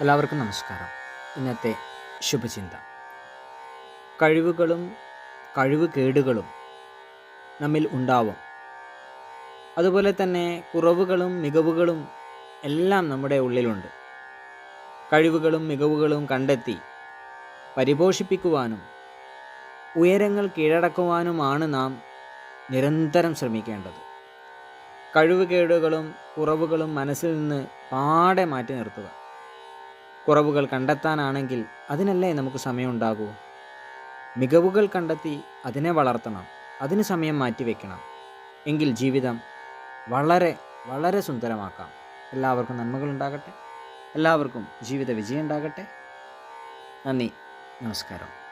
എല്ലാവർക്കും നമസ്കാരം. ഇന്നത്തെ ശുഭചിന്ത. കഴിവുകളും കഴിവ് കേടുകളും നമ്മിൽ ഉണ്ടാവും. അതുപോലെ തന്നെ കുറവുകളും മികവുകളും എല്ലാം നമ്മുടെ ഉള്ളിലുണ്ട്. കഴിവുകളും മികവുകളും കണ്ടെത്തി പരിപോഷിപ്പിക്കുവാനും ഉയരങ്ങൾ കീഴടക്കുവാനുമാണ് നാം നിരന്തരം ശ്രമിക്കേണ്ടത്. കഴിവുകേടുകളും കുറവുകളും മനസ്സിൽ നിന്ന് പാടെ മാറ്റി നിർത്തുക. കുറവുകൾ കണ്ടെത്താനാണെങ്കിൽ അതിനല്ലേ നമുക്ക് സമയമുണ്ടാകൂ? മികവുകൾ കണ്ടെത്തി അതിനെ വളർത്തണം അതിന് സമയം മാറ്റിവെക്കണം. എങ്കിൽ ജീവിതം വളരെ വളരെ സുന്ദരമാക്കാം. എല്ലാവർക്കും നന്മകൾ ഉണ്ടാകട്ടെ. എല്ലാവർക്കും ജീവിത വിജയം ഉണ്ടാകട്ടെ. നന്ദി. നമസ്കാരം.